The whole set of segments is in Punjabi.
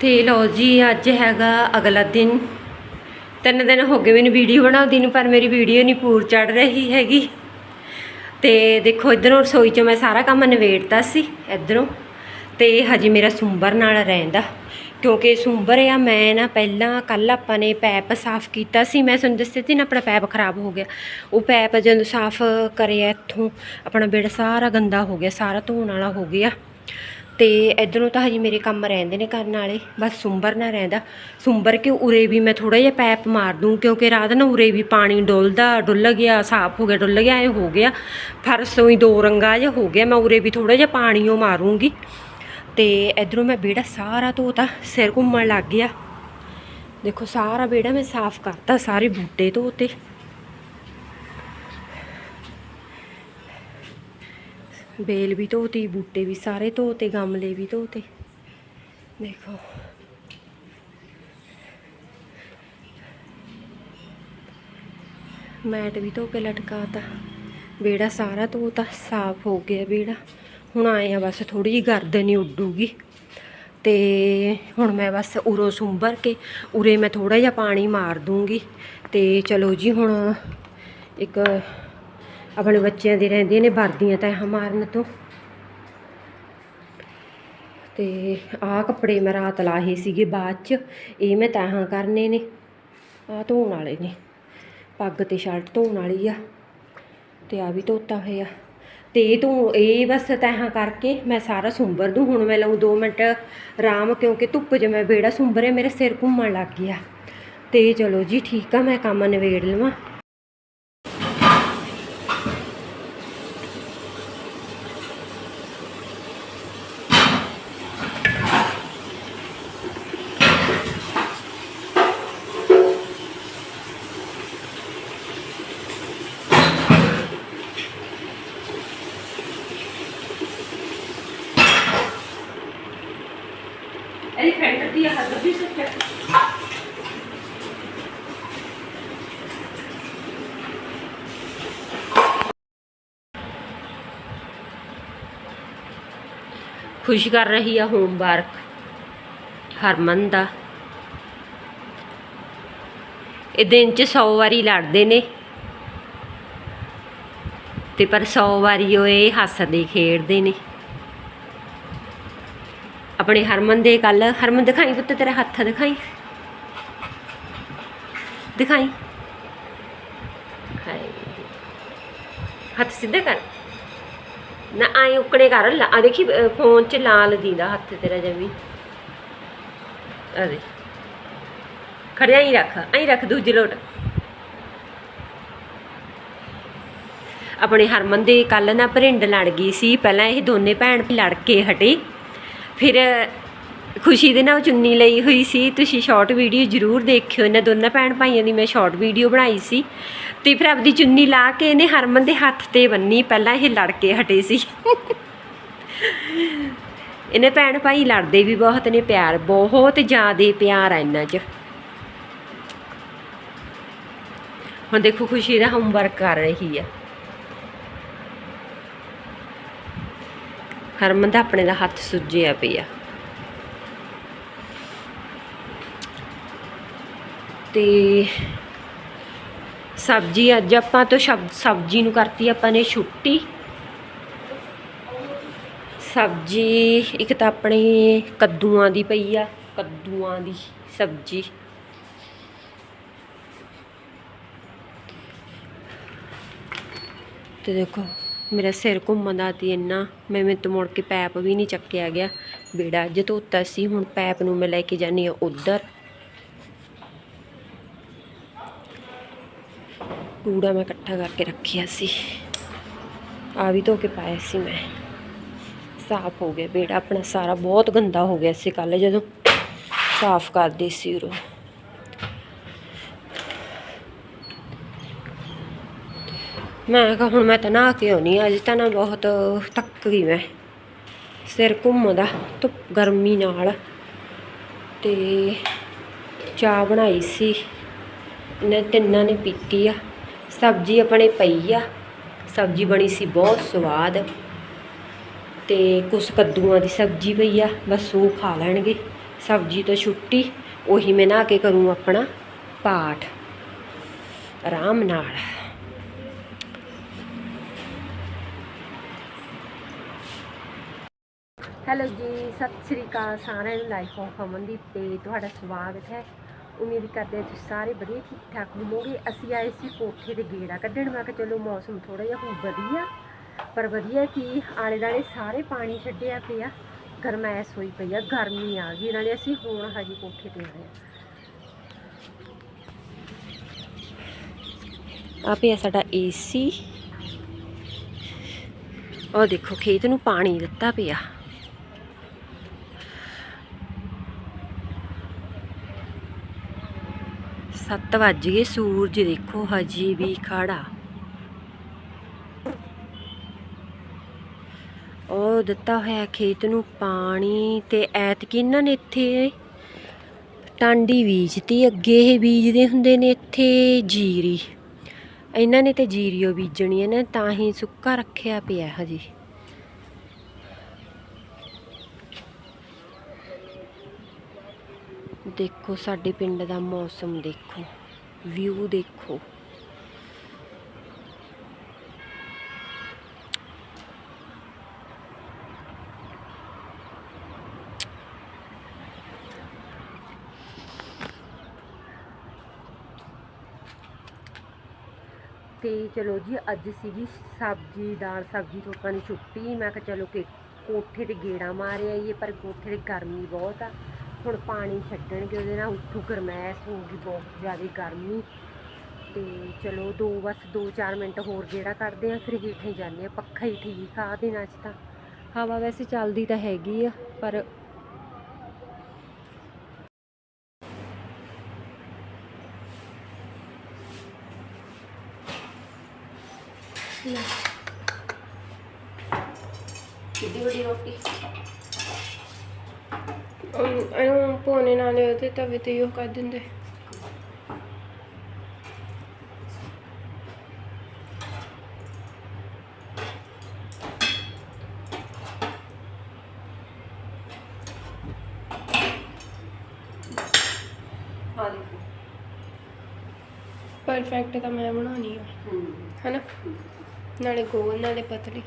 ਤੇ ਲਓ ਜੀ, ਅੱਜ ਹੈਗਾ ਅਗਲਾ ਦਿਨ। ਤਿੰਨ ਦਿਨ ਹੋ ਗਏ ਮੈਨੂੰ ਵੀਡੀਓ ਬਣਾਉਂਦੀ ਨੂੰ, ਪਰ ਮੇਰੀ ਵੀਡੀਓ ਨਹੀਂ ਪੂਰ ਚੜ ਰਹੀ ਹੈਗੀ। ਤੇ ਦੇਖੋ, ਇਧਰੋਂ ਰਸੋਈ 'ਚ ਮੈਂ ਸਾਰਾ ਕੰਮ ਨਿਬੇੜਤਾ ਸੀ, ਇਧਰੋਂ। ਤੇ ਹਜੇ ਮੇਰਾ ਸੁੰਬਰ ਨਾਲ ਰਹਿੰਦਾ। ਕਿਉਂਕਿ ਸੁੰਬਰ ਆ, ਮੈਂ ਨਾ ਪਹਿਲਾਂ ਕੱਲ ਆਪਾਂ ਨੇ ਪੈਪ ਸਾਫ਼ ਕੀਤਾ ਸੀ। ਮੈਂ ਤੁਹਾਨੂੰ ਦੱਸਿਆ ਸੀ ਨਾ, ਆਪਣਾ ਪੈਪ ਖਰਾਬ ਹੋ ਗਿਆ। ਉਹ ਪੈਪ ਜਦੋਂ ਸਾਫ਼ ਕਰਿਆ ਇੱਥੋਂ, ਆਪਣਾ ਬੇੜ ਸਾਰਾ ਗੰਦਾ ਹੋ ਗਿਆ, ਸਾਰਾ ਧੋਣ ਵਾਲਾ ਹੋ ਗਿਆ। ਤੇ ਇਧਰੋਂ ਤਾਂ ਹਜੇ ਮੇਰੇ ਕੰਮ ਰਹਿੰਦੇ ਨੇ ਕਰਨ ਵਾਲੇ, ਬਸ ਸੁੰਬਰ ਨਾ ਰਹਿੰਦਾ। ਸੁੰਬਰ ਕਿ ਉਰੇ ਵੀ ਮੈਂ ਥੋੜਾ ਜਿਹਾ ਪੈਪ ਮਾਰ ਦੂੰ, ਕਿਉਂਕਿ ਰਾਤ ਨੂੰ ਉਰੇ ਵੀ ਪਾਣੀ ਡੁੱਲਦਾ, ਡੁੱਲ ਗਿਆ, ਸਾਫ਼ ਹੋ ਗਿਆ, ਡੁੱਲ ਗਿਆ, ਐ ਹੋ ਗਿਆ। ਫਰਸੋਂ ਹੀ ਦੋ ਰੰਗਾ ਜਿਹਾ ਹੋ ਗਿਆ, ਮੈਂ ਉਰੇ ਵੀ ਥੋੜਾ ਜਿਹਾ ਪਾਣੀ ਉਹ ਮਾਰੂੰਗੀ। ਤੇ ਇਧਰੋਂ ਮੈਂ ਵਿਹੜਾ ਸਾਰਾ ਧੋਤਾ, ਸਿਰ ਘੁੰਮਣ ਲੱਗ ਗਿਆ। ਦੇਖੋ ਸਾਰਾ ਵਿਹੜਾ ਮੈਂ ਸਾਫ਼ ਕਰਤਾ, ਸਾਰੇ ਬੂਟੇ ਧੋਤੇ। ਬੇਲ ਵੀ ਧੋਤੀ, ਬੂਟੇ ਵੀ ਸਾਰੇ ਧੋਤੇ, ਗਮਲੇ ਵੀ ਧੋਤੇ। ਦੇਖੋ। ਮੈਟ ਵੀ ਧੋ ਕੇ ਲਟਕਾਤਾ। ਵਿਹੜਾ ਸਾਰਾ ਧੋਤਾ, ਸਾਫ਼ ਹੋ ਗਿਆ ਵਿਹੜਾ। ਹੁਣ ਆਏ ਆ ਬਸ ਥੋੜੀ ਜਿਹੀ ਗਰਦਨ ਹੀ ਉੱਡੂਗੀ। ਤੇ ਹੁਣ ਮੈਂ ਬਸ ਉਰੋਂ ਸੁੰਬਰ ਕੇ, ਉਰੇ ਮੈਂ ਥੋੜਾ ਜਿਹਾ ਪਾਣੀ ਮਾਰ ਦੂੰਗੀ। ਤੇ ਚਲੋ ਜੀ, ਹੁਣ ਇੱਕ ਆਪਣੇ ਬੱਚਿਆਂ ਦੀ ਰਹਿੰਦੀਆਂ ਨੇ, ਵਰਦੀਆਂ ਤੈਹਾਂ ਮਾਰਨ ਤੋਂ। ਤੇ ਆਹ ਕੱਪੜੇ ਮੈਂ ਰਾਤ ਲਾਹੇ ਸੀਗੇ ਬਾਅਦ ਚ, ਇਹ ਮੈਂ ਤੈਹਾਂ ਕਰਨੇ ਨੇ। ਆਹ ਧੋਣ ਵਾਲੇ ਨੇ, ਪੱਗ ਤੇ ਸ਼ਰਟ ਧੋਣ ਵਾਲੀ ਆ, ਤੇ ਆ ਵੀ ਧੋਤਾ ਹੋਇਆ। ਤੇ ਇਹ ਤੋਂ, ਇਹ ਬਸ ਤੈਹਾਂ ਕਰਕੇ ਮੈਂ ਸਾਰਾ ਸੁੰਬਰ ਦੂੰ, ਹੁਣ ਮੈਂ ਲਊ 2 ਮਿੰਟ ਆਰਾਮ, ਕਿਉਂਕਿ ਧੁੱਪ ਜਿਵੇਂ ਮੈਂ ਬੇੜਾ ਸੁੰਬਰੇ ਮੇਰੇ ਸਿਰ ਘੁੰਮਣ ਲੱਗ ਗਿਆ। ਤੇ ਚਲੋ ਜੀ, ਠੀਕ ਆ, ਮੈਂ ਕੰਮ ਨਿਬੇੜ ਲਵਾਂ ਐਲੀਫੈਂਟ ਦੀ ਹੱਦ ਵੀ ਸੱਚ ਖੁਸ਼ ਕਰ ਰਹੀ ਆ ਹੋਮਵਰਕ, ਹਰਮਨ ਦਾ। ਇਹ ਦਿਨ ਚ 100 ਵਾਰੀ ਲੜਦੇ ਨੇ। ਤੇ ਪਰ 100 ਵਾਰੀ ਉਹ ਇਹ ਹੱਸਦੇ ਖੇਡਦੇ ਨੇ। ਆਪਣੇ ਹਰਮਨ ਦੇ ਕੱਲ। ਹਰਮਨ, ਦਿਖਾਈ ਪੁੱਤ, ਤੇਰਾ ਹੱਥ ਦਿਖਾਈ। ਦਿਖਾਈ। ਹੱਥ ਸਿੱਧਾ ਕਰ। ਨਾ, ਆਏ ਉਕੜੇ ਕਰ। ਆ ਦੇਖੀ ਫੋਨ 'ਚ ਲਾਲ ਦੀਦਾ ਹੱਥ ਤੇਰਾ ਜਮੀ ਆ ਦੇ ਖੜਿਆ ਹੀ ਰੱਖ ਐਂ ਰੱਖ ਦੂਜੀ ਲੋਟ। ਆਪਣੇ ਹਰਮਨ ਦੇ ਕੱਲ ਨਾ, ਭਰਿੰਡ ਲੜ ਗਈ ਸੀ। ਪਹਿਲਾਂ ਇਹ ਦੋਨੇ ਭੈਣ ਲੜ ਕੇ ਹਟੇ। ਫਿਰ ਖੁਸ਼ੀ ਦੇ ਨਾਲ ਚੁੰਨੀ ਲਈ ਹੋਈ ਸੀ। ਤੁਸੀਂ ਸ਼ਾਰਟ ਵੀਡੀਓ ਜ਼ਰੂਰ ਦੇਖਿਓ। ਇਹਨਾਂ ਦੋਨਾਂ ਭੈਣ ਭਾਈਆਂ ਦੀ ਮੈਂ ਸ਼ਾਰਟ ਵੀਡੀਓ ਬਣਾਈ ਸੀ। ਤੇ ਫਿਰ ਆਪਦੀ ਚੁੰਨੀ ਲਾ ਕੇ ਇਹਨੇ ਹਰਮਨ ਦੇ ਹੱਥ ਤੇ ਬੰਨੀ। ਪਹਿਲਾਂ ਇਹ ਲੜ ਕੇ ਹਟੇ ਸੀ। ਇਹਨੇ ਭੈਣ ਭਾਈ ਲੜਦੇ ਵੀ ਬਹੁਤ ਨੇ, ਪਿਆਰ ਬਹੁਤ ਜ਼ਿਆਦੇ ਪਿਆਰ ਆ ਇਹਨਾਂ 'ਚ। ਹੁਣ ਦੇਖੋ ਖੁਸ਼ੀ ਦਾ ਹੋਮਵਰਕ ਕਰ ਰਹੀ ਆ। ਹਰਮਨ ਦਾ ਆਪਣੇ ਦਾ ਹੱਥ ਸੁੱਜਿਆ ਪਿਆ। ਤੇ ਸਬਜੀ ਅੱਜ ਆਪਾਂ ਤੋਂ ਸਬਜੀ ਨੂੰ ਕਰਤੀ ਆਪਾਂ ਨੇ ਛੁੱਟੀ। ਸਬਜੀ ਇੱਕ ਤਾਂ ਆਪਣੀ ਕੱਦੂਆਂ ਦੀ ਪਈ ਆ, ਕੱਦੂਆਂ ਦੀ ਸਬਜੀ। ਤੇ ਦੇਖੋ। ਮੇਰਾ ਸਿਰ ਘੁੰਮਦਾ ਤੀ ਇੰਨਾ, ਮੈਂ ਮੇਰੇ ਤੋਂ ਮੁੜ ਕੇ ਪੈਪ ਵੀ ਨਹੀਂ ਚੱਕਿਆ ਗਿਆ। ਬੇੜਾ ਅੱਜ ਧੋਤਾ ਸੀ, ਹੁਣ ਪੈਪ ਨੂੰ ਮੈਂ ਲੈ ਕੇ ਜਾਨੀ ਆ ਉਧਰ। ਕੂੜਾ ਮੈਂ ਇਕੱਠਾ ਕਰਕੇ ਰੱਖਿਆ ਸੀ। ਆ ਵੀ ਧੋ ਕੇ ਪਾਇਆ ਸੀ ਮੈਂ। ਸਾਫ਼ ਹੋ ਗਿਆ ਬੇੜਾ, ਆਪਣਾ ਸਾਰਾ ਬਹੁਤ ਗੰਦਾ ਹੋ ਗਿਆ ਸੀ ਕੱਲ ਜਦੋਂ ਸਾਫ਼ ਕਰਦੀ ਸੀ ਉਰੋਂ। ਮੈਂ ਕਿਹਾ ਹੁਣ ਮੈਂ ਤਾਂ ਨਹਾ ਕੇ ਆਉਣੀ ਅੱਜ ਤਾਂ ਨਾ ਬਹੁਤ ਥੱਕ ਗਈ ਮੈਂ। ਸਿਰ ਘੁੰਮਦਾ, ਧੁੱਪ ਗਰਮੀ ਨਾਲ। ਤੇ ਚਾਹ ਬਣਾਈ ਸੀ। ਇਹਨਾਂ ਤਿੰਨਾਂ ਨੇ ਪੀਤੀ ਆ। ਸਬਜ਼ੀ ਆਪਣੇ ਪਈ ਆ। ਸਬਜ਼ੀ ਬਣੀ ਸੀ ਬਹੁਤ ਸਵਾਦ। ਤੇ ਕੁਛ ਕੱਦੂਆਂ ਦੀ ਸਬਜ਼ੀ ਪਈ ਆ, ਬਸ ਉਹ ਖਾ ਲੈਣਗੇ। ਸਬਜ਼ੀ ਤੋਂ ਛੁੱਟੀ, ਉਹੀ ਮੈਂ ਨਹਾ ਕੇ ਕਰੂੰ ਆਪਣਾ ਪਾਠ। ਆਰਾਮ ਨਾਲ। ਹੈਲੋ ਜੀ, ਸਤਿ ਸ੍ਰੀ ਅਕਾਲ ਸਾਰਿਆਂ ਨੂੰ ਲਾਈਫ ਆਫ ਅਮਨਦੀਪ ਤੇ ਤੁਹਾਡਾ ਸਵਾਗਤ ਹੈ। ਉਮੀਦ ਕਰਦੇ ਹਾਂ ਤੁਸੀਂ ਸਾਰੇ ਵਧੀਆ ਠੀਕ ਠਾਕ ਹੋਵੋਗੇ। ਅਸੀਂ ਆਏ ਸੀ ਕੋਠੇ ਦੇ ਗੇੜਾ ਕੱਢਣ, ਮੈਂ ਕਿਹਾ ਚਲੋ ਮੌਸਮ ਥੋੜਾ ਜਿਹਾ ਹੁਣ ਵਧੀਆ, ਪਰ ਵਧੀਆ ਕਿ ਆਲੇ ਦਾਲੇ ਸਾਰੇ ਪਾਣੀ ਛੱਡਿਆ ਪਿਆ, ਗਰਮੈਸ਼ ਹੋਈ ਪਈ ਆ, ਗਰਮੀ ਆ ਗਈ, ਨਾਲੇ ਅਸੀਂ ਹੁਣ ਹਜੇ ਕੋਠੇ ਤੇ ਆਏ ਆ ਪਿਆ ਸਾਡਾ ਏਸੀ ਉਹ ਦੇਖੋ, ਖੇਤ ਨੂੰ ਪਾਣੀ ਦਿੱਤਾ ਪਿਆ। ਸੱਤ ਵੱਜ ਗਏ, ਸੂਰਜ ਦੇਖੋ ਹਜੇ ਵੀ ਖੜਾ। ਉਹ ਦਿੱਤਾ ਹੋਇਆ ਖੇਤ ਨੂੰ ਪਾਣੀ ਤੇ ਐਤਕੀ ਇਹਨਾਂ ਨੇ ਇੱਥੇ ਟਾਂਡੀ ਬੀਜਤੀ, ਅੱਗੇ ਇਹ ਬੀਜਦੇ ਹੁੰਦੇ ਨੇ ਇੱਥੇ ਜੀਰੀ। ਇਹਨਾਂ ਨੇ ਤੇ ਜੀਰੀਓ ਬੀਜਣੀ ਹੈ ਨਾ, ਤਾਂ ਹੀ ਸੁੱਕਾ ਰੱਖਿਆ ਪਿਆ ਹਜੇ। ਦੇਖੋ, ਸਾਡੇ ਪਿੰਡ ਦਾ ਮੌਸਮ ਦੇਖੋ ਵਿਊ ਦੇਖੋ। ਤੇ ਚਲੋ ਜੀ, ਅੱਜ ਸੀਗੀ ਸਬਜ਼ੀ, ਦਾਲ ਸਬਜ਼ੀ ਤੋਂ ਆਪਾਂ ਨੂੰ ਛੁੱਟੀ। ਮੈਂ ਕਿਹਾ ਚਲੋ ਕਿ ਕੋਠੇ ਤੇ ਗੇੜਾ ਮਾਰਿਆ ਆਈਏ, ਪਰ ਕੋਠੇ ਤੇ ਗਰਮੀ ਬਹੁਤ ਆ। ਹੁਣ ਪਾਣੀ ਛੱਡਣਗੇ, ਉਹਦੇ ਨਾਲ ਉੱਥੋਂ ਗਰਮੈਸ਼ ਹੋਊਗੀ, ਬਹੁਤ ਜ਼ਿਆਦਾ ਗਰਮੀ। ਤੇ ਚਲੋ ਦੋ, ਬਸ 2-4 ਮਿੰਟ ਹੋਰ ਜਿਹੜਾ ਕੱਢਦੇ ਆ, ਫਿਰ ਹੇਠਾਂ ਜਾਂਦੇ ਆ। ਪੱਖਾ ਹੀ ਠੀਕ ਆ ਆਹ ਦਿਨਾਂ 'ਚ ਤਾਂ। ਹਵਾ ਵੈਸੇ ਚੱਲਦੀ ਤਾਂ ਹੈਗੀ ਆ, ਪਰ ਕਿੱਡੀ ਵੱਡੀ ਰੋਟੀ? ਇਹਨੂੰ ਪੋਨੇ ਨਾਲੇ ਉਹਦੇ ਤਵੇ ਤੇ ਹੀ ਉਹ ਕਰ ਦਿੰਦੇ। ਪਰਫੈਕਟ ਤਾਂ ਮੈਂ ਬਣਾਉਣੀ ਆ। ਹੂੰ। ਹਨਾ? ਨਾਲੇ ਗੋਲ ਨਾਲੇ ਪਤਲੀ।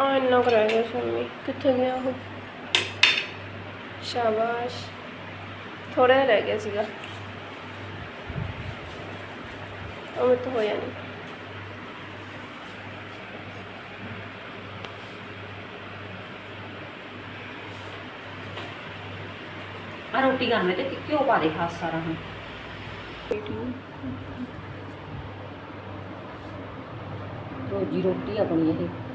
ਆ ਇੰਨਾ ਕਰਾਇਆ ਗਿਆ ਸ਼ਾਮੀ ਕਿੱਥੇ ਗਿਆ ਉਹ? ਸ਼ਾਬਾਸ਼। ਥੋੜਾ ਜਿਹਾ ਰਹਿ ਗਿਆ ਸੀਗਾ। ਉਹ ਤਾਂ ਹੋਇਆ ਨਹੀਂ। ਆ ਰੋਟੀ ਮੈਂ ਤੇ ਘਿਓ ਪਾ ਦੇ ਖਾਸ ਸਾਰਾ ਹੁਣ। ਰੋਜੀ ਰੋਟੀ ਆਪਣੀ ਇਹ।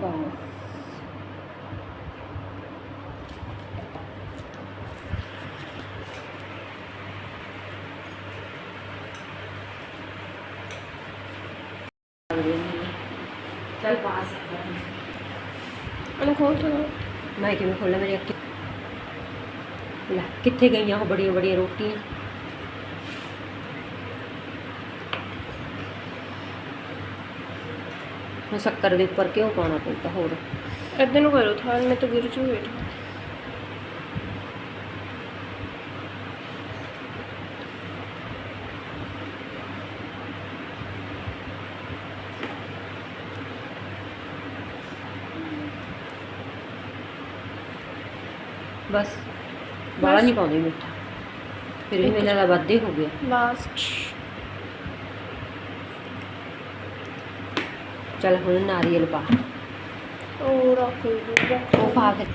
ਬਸ ਚੱਲ ਪਾਸ ਉਹਨੂੰ ਖੋਲ ਤਾ ਮੈਂ ਕਿਵੇਂ ਖੋਲਾਂ ਮੇਰੀ ਅੱਖੀ ਲੈ ਕਿੱਥੇ ਗਈਆਂ ਉਹ ਬੜੀਆਂ ਬੜੀਆਂ ਰੋਟੀਆਂ ਹੁਣ ਸ਼ੱਕਰ ਦੇ ਉੱਪਰ ਘਿਓ ਪਾਉਣਾ ਪੈਂਦਾ ਹੋਰ। ਇੱਧਰ ਨੂੰ ਕਰੋ ਥਾਲ ਮੈਂ ਤਾਂ ਗਿਰ ਜੂ ਹੇਠ। ਬਸ ਬਾਲਾ ਨਹੀਂ ਪਾਉਂਦੇ ਮਿੱਠਾ। ਫਿਰ ਵੀ ਮੇਰਾ ਵਾਧੇ ਹੋ ਗਿਆ ਲਾਸਟ ਚੱਲ ਹੁਣ ਨਾਰੀਅਲ ਪਾ। ਉਹ ਰੱਖ ਦੂਗਾ ਉਹ ਪਾ ਕੇ।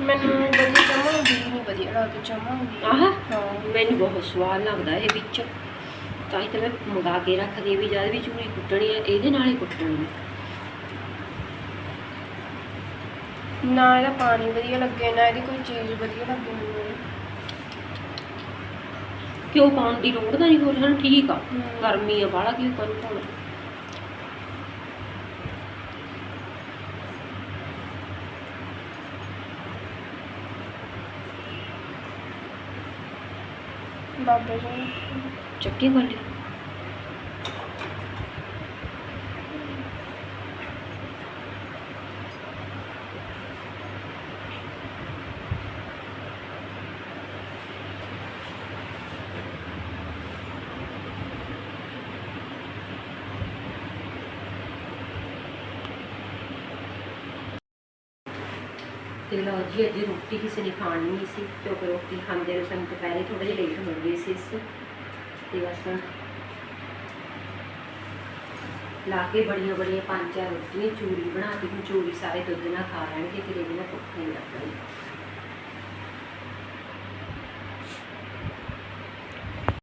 ਮੈਨੂੰ ਵਧੀਆ ਚਾਹਾਂਗੀ ਨਹੀਂ ਵਧੀਆ ਆਹ? ਹਾਂ। ਮੈਨੂੰ ਬਹੁਤ ਸਵਾਦ ਲੱਗਦਾ ਇਹ ਵਿੱਚ। ਤਾਂ ਹੀ ਤਾਂ ਮੈਂ ਮੰਗਾ ਕੇ ਰੱਖਦੀ ਵੀ ਜਦ ਵੀ ਚੂਰੀ ਕੁੱਟਣੀ ਹੈ ਇਹਦੇ ਨਾਲ ਹੀ ਕੁੱਟਣੀ ਹੈ ਨਾ ਇਹਦਾ ਪਾਣੀ ਵਧੀਆ ਲੱਗੇ ਨਾ ਇਹਦੀ ਕੋਈ ਚੀਜ਼ ਵਧੀਆ ਲੱਗੇ ਕਿਉਂ ਪਾਉਣ ਦੀ ਲੋੜ ਤਾਂ ਨਹੀਂ ਹੋ ਰਿਹਾ ਠੀਕ ਆ। ਗਰਮੀ ਆ ਬਾਹਲਾ ਕਿਉਂ ਕਰੂ ਪਾਉਣਾ ਬਾਬਾ ਜੀ। ਚੱਕੀ ਵਾਲੀ ਤੇ ਲਓ ਜੀ, ਅੱਜ ਰੋਟੀ ਕਿਸੇ ਨੇ ਖਾਣੀ ਨਹੀਂ ਸੀ ਕਿਉਂਕਿ ਰੋਟੀ ਖਾਂਦੇ ਨੂੰ ਸਾਨੂੰ ਦੁਪਹਿਰੇ ਥੋੜਾ ਜਿਹਾ ਲੇਟ ਹੋ ਗਏ ਸੀ ਇਸ। ਤੇ ਬਸ ਲਾ ਕੇ ਬੜੀਆਂ ਬੜੀਆਂ ਪੰਜ ਚਾਰ ਰੋਟੀਆਂ, ਚੂਰੀ ਬਣਾ ਕੇ ਹੁਣ ਚੂਰੀ ਸਾਰੇ ਦੁੱਧ ਨਾਲ ਖਾ ਲੈਣਗੇ, ਫਿਰ ਇਹਦੇ ਨਾਲ ਭੁੱਖ ਨਹੀਂ ਲੱਗਦੀ